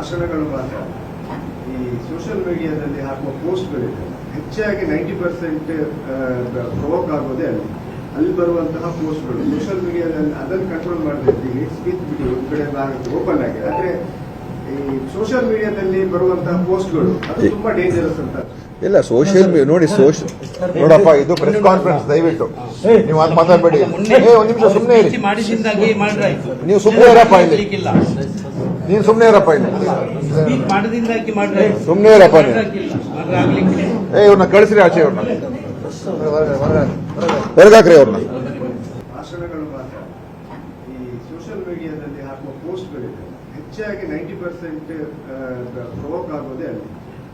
ಭಾಷಣಗಳು ಮಾತ್ರ ಈ ಸೋಷಿಯಲ್ ಮೀಡಿಯಾದಲ್ಲಿ ಹಾಕುವ ಪೋಸ್ಟ್ಗಳಿದೆ ಹೆಚ್ಚಾಗಿ ನೈಂಟಿ ಪರ್ಸೆಂಟ್ ಪ್ರೊವೋಕ್ ಆಗೋದೇ ಅಲ್ಲಿ ಅಲ್ಲಿ ಬರುವಂತಹ ಪೋಸ್ಟ್ಗಳು ಸೋಷಿಯಲ್ ಮೀಡಿಯಾದಲ್ಲಿ ಅದನ್ನು ಕಂಟ್ರೋಲ್ ಮಾಡ್ತಾ ಇದ್ದೀವಿ ಸ್ಪೀಚ್ ಬಿಡಿ ಒಂದು ಕಡೆ ಭಾಗ ಓಪನ್ ಆಗಿದೆ ಆದ್ರೆ ಈ ಸೋಷಿಯಲ್ ಮೀಡಿಯಾದಲ್ಲಿ ಬರುವಂತಹ ಪೋಸ್ಟ್ಗಳು ಅದು ತುಂಬಾ ಡೇಂಜರಸ್ ಅಂತ ಇಲ್ಲ ಸೋಷಿಯಲ್ ನೋಡಿ ಸೋಷಿಯಲ್ ನೋಡಪ್ಪ ಇದು ಪ್ರೆಸ್ ಕಾನ್ಫರೆನ್ಸ್ ದಯವಿಟ್ಟು ನೀವು ಅದು ಮಾತಾಡಬೇಡಿ ಏ ಒಂದ್ ನಿಮಿಷ ಸುಮ್ಮನೆ ಇರಿ ನೀವು ಸುಮ್ಮನೆ ಇರಪ್ಪ ಇಲ್ಲಿ. ನೀನು ಸುಮ್ಮನೆ ಇರಪ್ಪ ಇಲ್ಲಿ ಸುಮ್ನೆ ಇರಪ್ಪ ನೀನು. ಏ ಇವ್ರನ್ನ ಕಳಿಸ್ರಿ ಆಚೆ ಇವ್ರನ್ನ ಹೊರಗಾಕ್ರಿ ಅವ್ರನ್ನ ಭಾಷಣಗಳು ಮಾತ್ರ. ಈ ಸೋಷಿಯಲ್ ಮೀಡಿಯಾದಲ್ಲಿ ಹಾಕುವ ಪೋಸ್ಟ್ಗಳಿದೆ. ಹೆಚ್ಚಾಗಿ ನೈಂಟಿ ಪರ್ಸೆಂಟ್ ಪ್ರವೋಕ್ ಆಗೋದೇ ಅಲ್ಲಿ.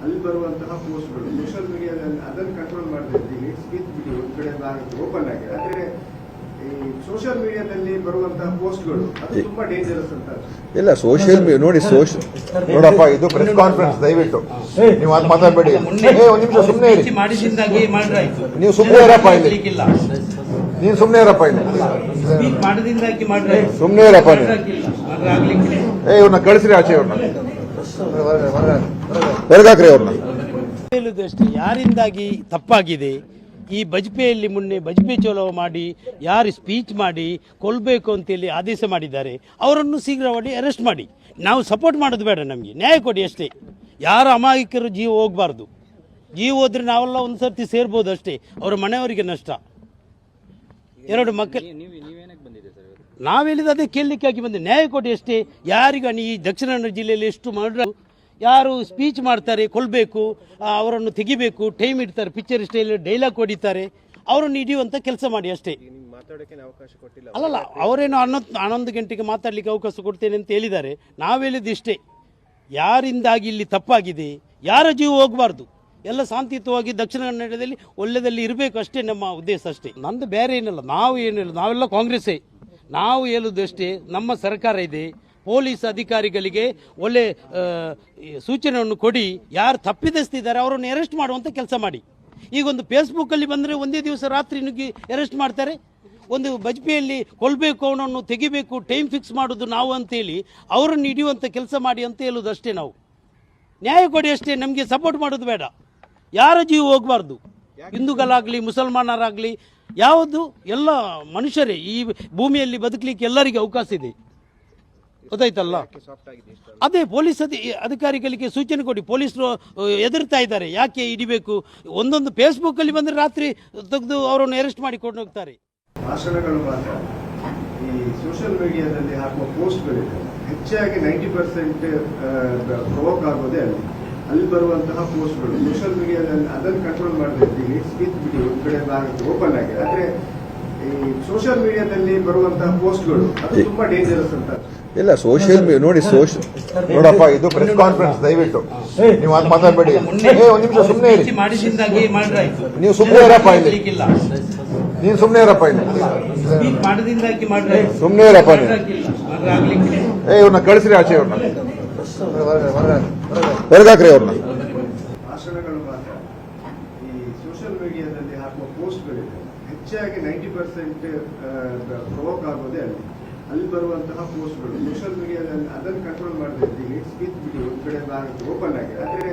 ಅಲ್ಲಿ ಬರುವಂತಹ ಪೋಸ್ಟ್ಗಳು. ಸೋಷಿಯಲ್ ಮೀಡಿಯಾದಲ್ಲಿ ಅದನ್ನು ಕಂಟ್ರೋಲ್ ಮಾಡಬೇಕು ಸ್ಪೀಚ್ ಬಿಡಿ ಒಂದ್ ಕಡೆ ಓಪನ್ ಆಗಿದೆ. ಆದ್ರೆ ಸೋಷಿಯಲ್ ಮೀಡಿಯಾದಲ್ಲಿ ಬರುವಂತಹ ಪೋಸ್ಟ್ಗಳು ಅದು ತುಂಬಾ ಡೇಂಜರಸ್ ಅಂತ. ಇಲ್ಲ ಸೋಷಿಯಲ್ ನೋಡಿ ಸೋಷಿಯಲ್ ನೋಡಪ್ಪ ಇದು ಪ್ರೆಸ್ ಕಾನ್ಫರೆನ್ಸ್ ದಯವಿಟ್ಟು. ನೀವು ಅದು ಮಾತಾಡಬೇಡಿ. ಏ ಒಂದ್ ನಿಮಿಷ ಸುಮ್ಮನೆ ಇರಿ. ನೀವು ಸುಮ್ಮನೆ ಇರಪ್ಪ ಇಲ್ಲಿ. ನೀನು ಸುಮ್ಮನೆ ಇರಪ್ಪ ಇಲ್ಲಿ. ಸುಮ್ಮನೆ ಇರಪ್ಪ. ಏ ಇವ್ರನ್ನ ಕಳಿಸ್ರಿ ಆಚೆ ಇವ್ರನ್ನ. ಬೆಳಗಾಕ್ರಿ ಅವ್ರನ್ನ. ಹೇಳುವುದಷ್ಟೇ ಯಾರಿಂದಾಗಿ ತಪ್ಪಾಗಿದೆ? ಈ ಬಜ್ಪೆಯಲ್ಲಿ ಮೊನ್ನೆ ಬಜ್ಪೆ ಚೋಲವ ಮಾಡಿ ಯಾರು ಸ್ಪೀಚ್ ಮಾಡಿ ಕೊಲ್ಲಬೇಕು ಅಂತೇಳಿ ಆದೇಶ ಮಾಡಿದ್ದಾರೆ. ಅವರನ್ನು ಶೀಘ್ರವಾಗಿ ಅರೆಸ್ಟ್ ಮಾಡಿ. ನಾವು ಸಪೋರ್ಟ್ ಮಾಡೋದು ಬೇಡ ನಮಗೆ. ನ್ಯಾಯ ಕೊಡಿ ಅಷ್ಟೇ. ಯಾರು ಅಮಾಯಕರು ಜೀವ ಹೋಗಬಾರ್ದು. ಜೀವ ಹೋದ್ರೆ ನಾವೆಲ್ಲ ಒಂದು ಸರ್ತಿ ಸೇರ್ಬೋದು ಅಷ್ಟೇ. ಅವರ ಮನೆಯವರಿಗೆ ನಷ್ಟ. ಎರಡು ಮಕ್ಕಳು ನಾವು ಹೇಳಿದ ಅದೇ ಕೇಳಲಿಕ್ಕಾಗಿ ಬಂದೆ. ನ್ಯಾಯ ಕೊಡಿ ಅಷ್ಟೇ. ಯಾರಿಗೂ ಈ ದಕ್ಷಿಣ ಕನ್ನಡ ಜಿಲ್ಲೆಯಲ್ಲಿ ಎಷ್ಟು ಮಾಡಿದ್ರು ಯಾರು ಸ್ಪೀಚ್ ಮಾಡ್ತಾರೆ ಕೊಲ್ಲಬೇಕು ಅವರನ್ನು ತೆಗಿಬೇಕು ಟೈಮ್ ಇಡ್ತಾರೆ ಪಿಕ್ಚರ್ ಸ್ಟೈಲ್ ಡೈಲಾಗ್ ಹೊಡಿತಾರೆ ಅವರನ್ನು ಹಿಡಿಯುವಂಥ ಕೆಲಸ ಮಾಡಿ ಅಷ್ಟೇ. ಅಲ್ಲಲ್ಲ ಅವರೇನು ಹನ್ನೊಂದು ಹನ್ನೊಂದು ಗಂಟೆಗೆ ಮಾತಾಡಲಿಕ್ಕೆ ಅವಕಾಶ ಕೊಡ್ತೇನೆ ಅಂತ ಹೇಳಿದ್ದಾರೆ. ನಾವು ಹೇಳಿದ್ದು ಇಷ್ಟೇ. ಯಾರಿಂದಾಗಿ ಇಲ್ಲಿ ತಪ್ಪಾಗಿದೆ ಯಾರ ಜೀವ ಹೋಗಬಾರ್ದು ಎಲ್ಲ ಶಾಂತಿಯುತವಾಗಿ ದಕ್ಷಿಣ ಕನ್ನಡದಲ್ಲಿ ಒಳ್ಳೆದಲ್ಲಿ ಇರಬೇಕು ಅಷ್ಟೇ ನಮ್ಮ ಉದ್ದೇಶ ಅಷ್ಟೇ. ನಂದು ಬೇರೆ ಏನಿಲ್ಲ ನಾವು ಏನಿಲ್ಲ ನಾವೆಲ್ಲ ಕಾಂಗ್ರೆಸ್ಸೇ. ನಾವು ಹೇಳುವುದಷ್ಟೇ ನಮ್ಮ ಸರ್ಕಾರ ಇದೆ ಪೊಲೀಸ್ ಅಧಿಕಾರಿಗಳಿಗೆ ಒಳ್ಳೆ ಸೂಚನೆಯನ್ನು ಕೊಡಿ. ಯಾರು ತಪ್ಪಿದಸ್ತಿದ್ದಾರೆ, ಅವರನ್ನು ಅರೆಸ್ಟ್ ಮಾಡುವಂಥ ಕೆಲಸ ಮಾಡಿ. ಈಗ ಒಂದು ಫೇಸ್ಬುಕ್ಕಲ್ಲಿ ಬಂದರೆ ಒಂದೇ ದಿವಸ ರಾತ್ರಿ ನುಗ್ಗಿ ಅರೆಸ್ಟ್ ಮಾಡ್ತಾರೆ. ಒಂದು ಬಜ್ಪೆಯಲ್ಲಿ ಕೊಲ್ಲಬೇಕು ಅವನನ್ನು ತೆಗಿಬೇಕು ಟೈಮ್ ಫಿಕ್ಸ್ ಮಾಡೋದು ನಾವು ಅಂತೇಳಿ ಅವರನ್ನು ಹಿಡಿಯುವಂಥ ಕೆಲಸ ಮಾಡಿ ಅಂತ ಹೇಳೋದು ಅಷ್ಟೇ ನಾವು. ನ್ಯಾಯ ಕೊಡಿ ಅಷ್ಟೇ, ನಮಗೆ ಸಪೋರ್ಟ್ ಮಾಡೋದು ಬೇಡ. ಯಾರ ಜೀವ ಹೋಗಬಾರ್ದು? ಹಿಂದೂಗಳಾಗಲಿ, ಮುಸಲ್ಮಾನರಾಗಲಿ, ಯಾವುದು? ಎಲ್ಲ ಮನುಷ್ಯರೇ. ಈ ಭೂಮಿಯಲ್ಲಿ ಬದುಕಲಿಕ್ಕೆ ಎಲ್ಲರಿಗೆ ಅವಕಾಶ ಇದೆ. ಗೊತ್ತಾಯ್ತಲ್ಲ? ಅದೇ ಪೊಲೀಸ್ ಅಧಿ ಅಧಿಕಾರಿಗಳಿಗೆ ಸೂಚನೆ ಕೊಡಿ ಪೊಲೀಸರು ಎದುರ್ತಾ ಇದ್ದಾರೆ ಯಾಕೆ ಹಿಡಿಬೇಕು? ಒಂದೊಂದು ಫೇಸ್ಬುಕ್ಕಲ್ಲಿ ಬಂದರೆ ರಾತ್ರಿ ತೆಗೆದು ಅವರನ್ನು ಅರೆಸ್ಟ್ ಮಾಡಿ ಕೊಂಡು ಹೋಗ್ತಾರೆ. ಭಾಷಣಗಳು ಮಾತ್ರ. ಈ ಸೋಷಿಯಲ್ ಮೀಡಿಯಾದಲ್ಲಿ ಹಾಕುವ ಪೋಸ್ಟ್ಗಳಿದೆ ಹೆಚ್ಚಾಗಿ ನೈಂಟಿ ಪರ್ಸೆಂಟ್ ಪ್ರವೋಕ್ ಆಗೋದೇ ಅಲ್ಲಿ. ಅಲ್ಲಿ ಬರುವಂತಹ ಪೋಸ್ಟ್ಗಳು ಸೋಷಿಯಲ್ ಮೀಡಿಯಾದಲ್ಲಿ ಅದನ್ನು ಕಂಟ್ರೋಲ್ ಮಾಡಬೇಕು ಸ್ಪೀಚ್ ಬಿಡಿ ಒಂದು ಕಡೆ ಭಾಗ ಓಪನ್ ಆಗಿದೆ. ಆದ್ರೆ ಈ ಸೋಷಿಯಲ್ ಮೀಡಿಯಾದಲ್ಲಿ ಬರುವಂತಹ ಪೋಸ್ಟ್ಗಳು ಅದು ತುಂಬಾ ಡೇಂಜರಸ್ ಅಂತ. ಇಲ್ಲ ಸೋಷಿಯಲ್ ನೋಡಿ ಸೋಷಿಯಲ್ ನೋಡಪ್ಪ ಇದು ಪ್ರೆಸ್ ಕಾನ್ಫರೆನ್ಸ್ ದಯವಿಟ್ಟು. ನೀವು ಅದು ಮಾತಾಡಬೇಡಿ. ಏ ಒಂದ್ ನಿಮಿಷ ಸುಮ್ಮನೆ ಇರಿ. ನೀವು ಸುಮ್ಮನೆ ಇರಪ್ಪ ಇಲ್ಲಿ. ನೀನು ಸುಮ್ಮನೆ ಇರಪ್ಪ ಇಲ್ಲಿ. ಸುಮ್ಮನೆ ಇರಪ್ಪ ನೀವು. ಏ ಇವ್ರನ್ನ ಕಳಿಸ್ರಿ ಆಚೆ ಇವ್ರನ್ನ ಹೊರಗಾಕ್ರಿ ಅವ್ರನ್ನ ಸೋಷಿಯಲ್ ಮೀಡಿಯಾದಲ್ಲಿ ಹಾಕುವ ಪೋಸ್ಟ್ಗಳಿದೆ. ಹೆಚ್ಚಾಗಿ ನೈಂಟಿ ಪರ್ಸೆಂಟ್ ಪ್ರೊವೋಕ್ ಆಗೋದೇ ಅಲ್ಲಿ. ಅಲ್ಲಿ ಬರುವಂತಹ ಪೋಸ್ಟ್ಗಳು. ಸೋಷಿಯಲ್ ಮೀಡಿಯಾದಲ್ಲಿ ಅದನ್ನು ಕಂಟ್ರೋಲ್ ಮಾಡ್ತಾ ಇದ್ದೀವಿ. ಸ್ಪೀಚ್ ಬಿಡಿ ಒಂದು ಕಡೆ ಓಪನ್ ಆಗಿದೆ. ಆದರೆ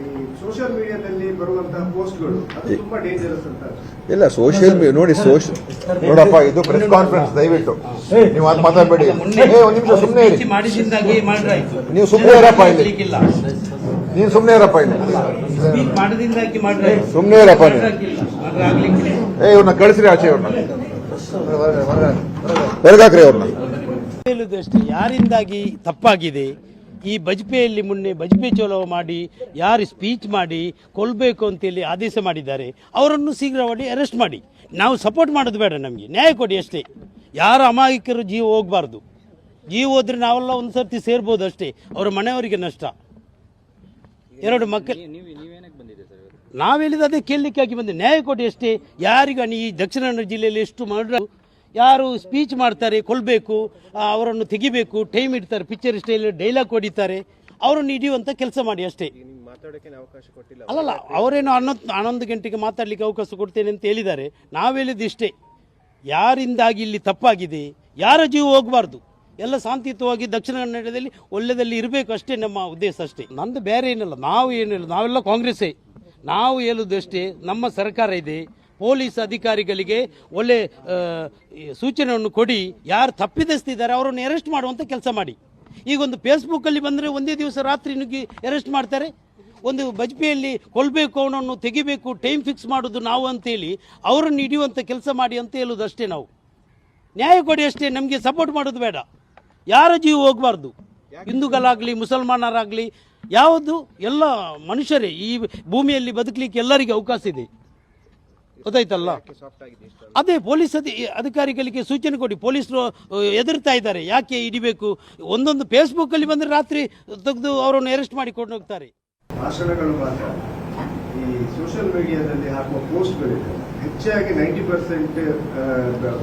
ಈ ಸೋಷಿಯಲ್ ಮೀಡಿಯಾದಲ್ಲಿ ಬರುವಂತಹ ಪೋಸ್ಟ್ಗಳು ಅದು ತುಂಬಾ ಡೇಂಜರಸ್ ಅಂತ ಇಲ್ಲ ಸೋಷಿಯಲ್ ನೋಡಿ ಸೋಷಿಯಲ್ ನೋಡಪ್ಪ ಇದು ಪ್ರೆಸ್ ಕಾನ್ಫರೆನ್ಸ್ ದಯವಿಟ್ಟು. ನೀವು ಅದು ಮಾತಾಡಬೇಡಿ. ಏ ಒಂದ್ ನಿಮಿಷ ಸುಮ್ಮನೆ ನೀವು ಸುಮ್ಮನೆ ಇರಪ್ಪ ಇಲ್ಲಿ. ಮಾಡ್ಲಿಕ್ಕಿಲ್ಲ. ಸುಮ್ನೆ ಸುಮ್ಮನೆ ಇರಪ್ಪ ಇಲ್ಲಿ. ಸುಮ್ನೆ ಇರಪ್ಪ ನೀನು. ಏ ಇವ್ರನ್ನ ಕಳಿಸ್ರಿ ಆಚೆ ಇವ್ರನ್ನ ಹೊರಗಾಕ್ರಿ ಅವ್ರನ್ನ ಅಷ್ಟೇ ಯಾರಿಂದಾಗಿ ತಪ್ಪಾಗಿದೆ? ಈ ಬಜ್ಪೆಯಲ್ಲಿ ಮೊನ್ನೆ ಬಜ್ಪೆ ಚೋಲವ ಮಾಡಿ ಯಾರು ಸ್ಪೀಚ್ ಮಾಡಿ ಕೊಲ್ಲಬೇಕು ಅಂತೇಳಿ ಆದೇಶ ಮಾಡಿದ್ದಾರೆ. ಅವರನ್ನು ಶೀಘ್ರವಾಗಿ ಅರೆಸ್ಟ್ ಮಾಡಿ. ನಾವು ಸಪೋರ್ಟ್ ಮಾಡೋದು ಬೇಡ ನಮಗೆ. ನ್ಯಾಯ ಕೊಡಿ ಅಷ್ಟೇ. ಯಾರು ಅಮಾಯಕರು ಜೀವ ಹೋಗಬಾರ್ದು. ಜೀವ ಹೋದ್ರೆ ನಾವೆಲ್ಲ ಒಂದು ಸರ್ತಿ ಸೇರ್ಬೋದು ಅಷ್ಟೇ. ಅವರ ಮನೆಯವರಿಗೆ ನಷ್ಟ. ಎರಡು ಮಕ್ಕಳು ನಾವು ಹೇಳಿದ ಅದೇ ಕೇಳಲಿಕ್ಕಾಗಿ ಬಂದೆ. ನ್ಯಾಯ ಕೊಡಿ ಅಷ್ಟೇ ಯಾರಿಗ ಈ ದಕ್ಷಿಣ ಕನ್ನಡ ಜಿಲ್ಲೆಯಲ್ಲಿ ಎಷ್ಟು ಮಾಡಿದ್ರು ಯಾರು ಸ್ಪೀಚ್ ಮಾಡ್ತಾರೆ ಕೊಲ್ಲಬೇಕು ಅವರನ್ನು ತೆಗಿಬೇಕು ಟೈಮ್ ಇಡ್ತಾರೆ ಪಿಕ್ಚರ್ ಸ್ಟೈಲ್ ಡೈಲಾಗ್ ಹೊಡಿತಾರೆ ಅವರನ್ನು ಹಿಡಿಯುವಂಥ ಕೆಲಸ ಮಾಡಿ ಅಷ್ಟೇ. ಅಲ್ಲಲ್ಲ ಅವರೇನು ಹನ್ನೊಂದು ಹನ್ನೊಂದು ಗಂಟೆಗೆ ಮಾತಾಡಲಿಕ್ಕೆ ಅವಕಾಶ ಕೊಡ್ತೇನೆ ಅಂತ ಹೇಳಿದ್ದಾರೆ. ನಾವೇಳಿದ್ದು ಇಷ್ಟೇ. ಯಾರಿಂದಾಗಿ ಇಲ್ಲಿ ತಪ್ಪಾಗಿದೆ? ಯಾರ ಜೀವ ಹೋಗಬಾರ್ದು? ಎಲ್ಲ ಶಾಂತಿಯುತವಾಗಿ ದಕ್ಷಿಣ ಕನ್ನಡದಲ್ಲಿ ಒಳ್ಳೆದಲ್ಲಿ ಇರಬೇಕು ಅಷ್ಟೇ ನಮ್ಮ ಉದ್ದೇಶ ಅಷ್ಟೇ. ನಂದು ಬೇರೆ ಏನಿಲ್ಲ, ನಾವು ಏನಿಲ್ಲ, ನಾವೆಲ್ಲ ಕಾಂಗ್ರೆಸ್ಸೇ. ನಾವು ಹೇಳುದು ಅಷ್ಟೇ, ನಮ್ಮ ಸರ್ಕಾರ ಇದೆ, ಪೊಲೀಸ್ ಅಧಿಕಾರಿಗಳಿಗೆ ಒಳ್ಳೆ ಸೂಚನೆಯನ್ನು ಕೊಡಿ, ಯಾರು ತಪ್ಪಿದಸ್ತಿದ್ದಾರೆ ಅವರನ್ನು ಅರೆಸ್ಟ್ ಮಾಡುವಂಥ ಕೆಲಸ ಮಾಡಿ. ಈಗ ಒಂದು ಫೇಸ್ಬುಕ್ಕಲ್ಲಿ ಬಂದರೆ ಒಂದೇ ದಿವಸ ರಾತ್ರಿ ನುಗ್ಗಿ ಅರೆಸ್ಟ್ ಮಾಡ್ತಾರೆ. ಒಂದು ಬಜ್ಪೆಯಲ್ಲಿ ಕೊಲ್ಲಬೇಕು ಅವನನ್ನು ತೆಗಿಬೇಕು ಟೈಮ್ ಫಿಕ್ಸ್ ಮಾಡೋದು ನಾವು ಅಂತೇಳಿ ಅವರನ್ನು ಹಿಡಿಯುವಂಥ ಕೆಲಸ ಮಾಡಿ ಅಂತ ಹೇಳೋದು ಅಷ್ಟೇ ನಾವು. ನ್ಯಾಯ ಕೊಡಿ ಅಷ್ಟೇ, ನಮಗೆ ಸಪೋರ್ಟ್ ಮಾಡೋದು ಬೇಡ. ಯಾರ ಜೀವ ಹೋಗಬಾರ್ದು? ಹಿಂದೂಗಳಾಗಲಿ ಮುಸಲ್ಮಾನರಾಗಲಿ ಯಾವುದು? ಎಲ್ಲ ಮನುಷ್ಯರೇ. ಈ ಭೂಮಿಯಲ್ಲಿ ಬದುಕಲಿಕ್ಕೆ ಎಲ್ಲರಿಗೆ ಅವಕಾಶ ಇದೆ. ಗೊತ್ತಾಯ್ತಲ್ಲ? ಅದೇ ಪೊಲೀಸ್ ಅಧಿ ಅಧಿಕಾರಿಗಳಿಗೆ ಸೂಚನೆ ಕೊಡಿ. ಪೊಲೀಸರು ಎದುರ್ತಾ ಇದ್ದಾರೆ. ಯಾಕೆ ಹಿಡಿಬೇಕು? ಒಂದೊಂದು ಫೇಸ್ಬುಕ್ಕಲ್ಲಿ ಬಂದರೆ ರಾತ್ರಿ ತೆಗೆದು ಅವರನ್ನು ಅರೆಸ್ಟ್ ಮಾಡಿ ಕೊಂಡು ಹೋಗ್ತಾರೆ. ಭಾಷಣಗಳು ಮಾತ್ರ ಈ ಸೋಷಿಯಲ್ ಮೀಡಿಯಾದಲ್ಲಿ ಹಾಕುವ ಪೋಸ್ಟ್ಗಳಿದೆ. ಹೆಚ್ಚಾಗಿ ನೈಂಟಿ ಪರ್ಸೆಂಟ್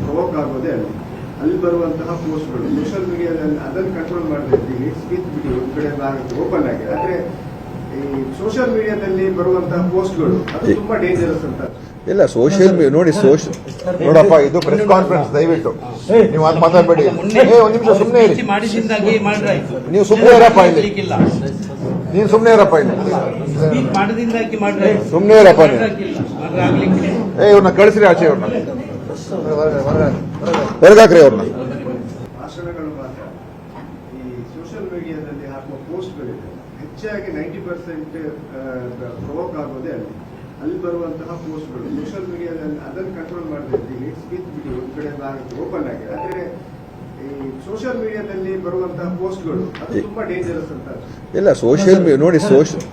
ಪ್ರವೋಕ್ ಆಗೋದೇ ಅಲ್ಲಿ. ಅಲ್ಲಿ ಬರುವಂತಹ ಪೋಸ್ಟ್ಗಳು ಸೋಷಿಯಲ್ ಮೀಡಿಯಾದಲ್ಲಿ ಅದನ್ನು ಕಂಟ್ರೋಲ್ ಮಾಡಬೇಕು ಸ್ಪೀಚ್ ಬಿಡಿ ಒಂದು ಕಡೆ ಓಪನ್ ಆಗಿದೆ ಆದ್ರೆ ಈ ಸೋಷಿಯಲ್ ಮೀಡಿಯಾದಲ್ಲಿ ಬರುವಂತಹ ಪೋಸ್ಟ್ಗಳು ಅದು ತುಂಬಾ ಡೇಂಜರಸ್ ಅಂತ. ಇಲ್ಲ ಸೋಷಿಯಲ್ ನೋಡಿ ಸೋಷಿಯಲ್ ನೋಡಪ್ಪ ಇದು ಪ್ರೆಸ್ ಕಾನ್ಫರೆನ್ಸ್ ದಯವಿಟ್ಟು. ನೀವು ಅದು ಮಾತಾಡಬೇಡಿ. ಏ ಒಂದು ನಿಮಿಷ ಸುಮ್ಮನೆ ಇರಿ. ನೀವು ಸುಮ್ಮನೆ ಇರಪ್ಪ ಇಲ್ಲಿ. ನೀನು ಸುಮ್ಮನೆ ಇರಪ್ಪ ಇಲ್ಲಿ. ಸುಮ್ಮನೆ ಇರಪ್ಪ ನೀವು. ಏ ಇವ್ರನ್ನ ಕಳಿಸ್ರಿ ಆಚೆ ಇವ್ರನ್ನ ಹೊರಗಾಕ್ರಿ ಅವ್ರನ್ನ ಹೆಚ್ಚಾಗಿ ನೈಂಟಿ ಪರ್ಸೆಂಟ್ ಪ್ರೊವೋಕ್ ಆಗೋದೇ ಅಲ್ಲಿ. ಅಲ್ಲಿ ಬರುವಂತಹ ಪೋಸ್ಟ್ಗಳು ಸೋಷಿಯಲ್ ಮೀಡಿಯಾದಲ್ಲಿ ಅದನ್ನು ಕಂಟ್ರೋಲ್ ಮಾಡಬೇಕು. ಸ್ಪೀಚ್ ಬಿಡಿ ಒಂದು ಕಡೆ ಓಪನ್ ಆಗಿದೆ. ಆದ್ರೆ ಈ ಸೋಷಿಯಲ್ ಮೀಡಿಯಾದಲ್ಲಿ ಬರುವಂತಹ ಪೋಸ್ಟ್ಗಳು ಅದು ತುಂಬಾ ಡೇಂಜರಸ್ ಅಂತ ಇಲ್ಲ ಸೋಷಿಯಲ್ ನೋಡಿ ಸೋಷಿಯಲ್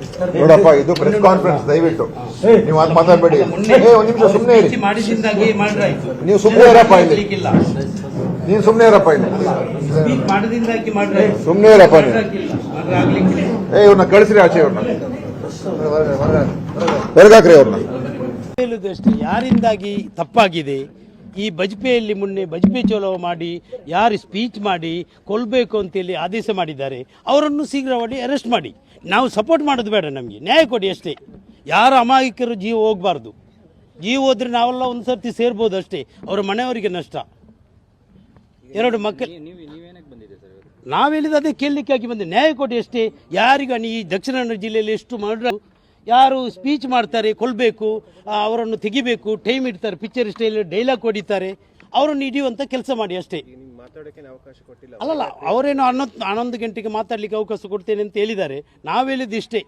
ನೋಡಪ್ಪ ಇದು ಪ್ರೆಸ್ ಕಾನ್ಫರೆನ್ಸ್ ದಯವಿಟ್ಟು. ನೀವು ಅದು ಮಾತಾಡಬೇಡಿ. ಏ ಒಂದು ನಿಮಿಷ ಸುಮ್ಮನೆ ಇರಿ. ನೀವು ಸುಮ್ಮನೆ ಇರಪ್ಪ ಇಲ್ಲಿ. ನೀನು ಸುಮ್ಮನೆ ಇರಪ್ಪ ಇಲ್ಲಿ. ಸುಮ್ಮನೆ ಇರಪ್ಪ ನೀವು. ಏ ಇವ್ರನ್ನ ಕಳಿಸ್ರಿ ಆಚೆ ಇವ್ರನ್ನ. ಹೊರಗಾಕ್ರಿ ಅವ್ರನ್ನ. ಯಾರಿಂದಾಗಿ ತಪ್ಪಾಗಿದೆ? ಈ ಬಜ್ಪೆಯಲ್ಲಿ ಮೊನ್ನೆ ಬಜ್ಪೆ ಚಲೋ ಮಾಡಿ ಯಾರು ಸ್ಪೀಚ್ ಮಾಡಿ ಕೊಲ್ಲಬೇಕು ಅಂತೇಳಿ ಆದೇಶ ಮಾಡಿದ್ದಾರೆ. ಅವರನ್ನು ಶೀಘ್ರವಾಗಿ ಅರೆಸ್ಟ್ ಮಾಡಿ. ನಾವು ಸಪೋರ್ಟ್ ಮಾಡೋದು ಬೇಡ ನಮಗೆ. ನ್ಯಾಯ ಕೊಡಿ ಅಷ್ಟೇ. ಯಾರು ಅಮಾಯಕರು ಜೀವ ಹೋಗಬಾರ್ದು. ಜೀವ ಹೋದ್ರೆ ನಾವೆಲ್ಲ ಒಂದು ಸರ್ತಿ ಸೇರ್ಬೋದು ಅಷ್ಟೇ. ಅವರ ಮನೆಯವರಿಗೆ ನಷ್ಟ. ಎರಡು ಮಕ್ಕಳು ನಾವು ಹೇಳಿದ ಅದೇ ಕೇಳಲಿಕ್ಕಾಗಿ ಬಂದೆ. ನ್ಯಾಯ ಕೊಡಿ ಅಷ್ಟೇ. ಯಾರಿಗ ಈ ದಕ್ಷಿಣ ಕನ್ನಡ ಜಿಲ್ಲೆಯಲ್ಲಿ ಎಷ್ಟು ಮಾಡ್ರ ಯಾರು ಸ್ಪೀಚ್ ಮಾಡ್ತಾರೆ ಕೊಲ್ಬೇಕು ಅವರನ್ನು ತೆಗಿಬೇಕು ಟೈಮ್ ಇಡ್ತಾರೆ ಪಿಕ್ಚರ್ ಸ್ಟೈಲ್ ಡೈಲಾಗ್ ಹೊಡಿತಾರೆ ಅವರನ್ನು ಹಿಡಿಯುವಂಥ ಕೆಲಸ ಮಾಡಿ ಅಷ್ಟೇ. ಅಲ್ಲಲ್ಲ ಅವರೇನು ಹನ್ನೊಂದು ಹನ್ನೊಂದು ಗಂಟೆಗೆ ಮಾತಾಡ್ಲಿಕ್ಕೆ ಅವಕಾಶ ಕೊಡ್ತೇನೆ ಅಂತ ಹೇಳಿದ್ದಾರೆ. ನಾವು ಹೇಳಿದ್ದು ಇಷ್ಟೇ.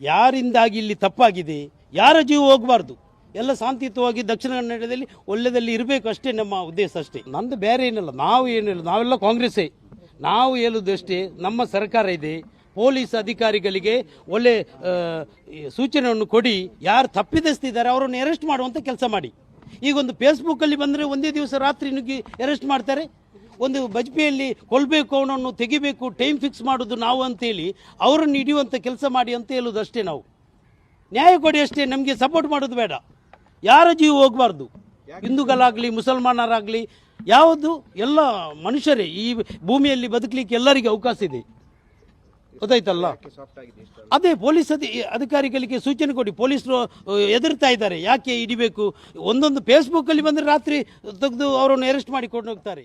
ಯಾರಿಂದಾಗಿ ಇಲ್ಲಿ ತಪ್ಪಾಗಿದೆ ಯಾರ ಜೀವ ಹೋಗಬಾರ್ದು? ಎಲ್ಲ ಶಾಂತಿಯುತವಾಗಿ ದಕ್ಷಿಣ ಕನ್ನಡದಲ್ಲಿ ಒಳ್ಳೆದಲ್ಲಿ ಇರಬೇಕು ಅಷ್ಟೇ ನಮ್ಮ ಉದ್ದೇಶ ಅಷ್ಟೇ. ನಂದು ಬೇರೆ ಏನಿಲ್ಲ ನಾವು ಏನಿಲ್ಲ ನಾವೆಲ್ಲ ಕಾಂಗ್ರೆಸ್ಸೇ. ನಾವು ಹೇಳುದು ಅಷ್ಟೇ ನಮ್ಮ ಸರ್ಕಾರ ಇದೆ. ಪೊಲೀಸ್ ಅಧಿಕಾರಿಗಳಿಗೆ ಒಳ್ಳೆ ಸೂಚನೆಯನ್ನು ಕೊಡಿ. ಯಾರು ತಪ್ಪಿದಸ್ತಿದ್ದಾರೆ ಅವರನ್ನು ಅರೆಸ್ಟ್ ಮಾಡುವಂಥ ಕೆಲಸ ಮಾಡಿ. ಈಗ ಒಂದು ಫೇಸ್ಬುಕ್ಕಲ್ಲಿ ಬಂದರೆ ಒಂದೇ ದಿವಸ ರಾತ್ರಿ ನುಗ್ಗಿ ಅರೆಸ್ಟ್ ಮಾಡ್ತಾರೆ. ಒಂದು ಬಜ್ಪೆಯಲ್ಲಿ ಕೊಲ್ಬೇಕು ಅವನನ್ನು ತೆಗಿಬೇಕು ಟೈಮ್ ಫಿಕ್ಸ್ ಮಾಡೋದು ನಾವು ಅಂತೇಳಿ ಅವರನ್ನು ಹಿಡಿಯುವಂಥ ಕೆಲಸ ಮಾಡಿ ಅಂತ ಹೇಳೋದು ಅಷ್ಟೇ ನಾವು. ನ್ಯಾಯ ಕೊಡಿ ಅಷ್ಟೇ, ನಮಗೆ ಸಪೋರ್ಟ್ ಮಾಡೋದು ಬೇಡ. ಯಾರ ಜೀವ ಹೋಗಬಾರ್ದು? ಹಿಂದೂಗಳಾಗಲಿ, ಮುಸಲ್ಮಾನರಾಗಲಿ, ಯಾವುದು? ಎಲ್ಲ ಮನುಷ್ಯರೇ. ಈ ಭೂಮಿಯಲ್ಲಿ ಬದುಕಲಿಕ್ಕೆ ಎಲ್ಲರಿಗೆ ಅವಕಾಶ ಇದೆ. ಗೊತ್ತಾಯ್ತಲ್ಲ? ಅದೇ ಪೊಲೀಸ್ ಅಧಿ ಅಧಿಕಾರಿಗಳಿಗೆ ಸೂಚನೆ ಕೊಡಿ. ಪೊಲೀಸರು ಎದುರ್ತಾ ಇದ್ದಾರೆ. ಯಾಕೆ ಹಿಡಿಬೇಕು ಒಂದೊಂದು ಫೇಸ್ಬುಕ್ಕಲ್ಲಿ ಬಂದರೆ ರಾತ್ರಿ ತೆಗೆದು ಅವರನ್ನು ಅರೆಸ್ಟ್ ಮಾಡಿ ಕೊಂಡು ಹೋಗ್ತಾರೆ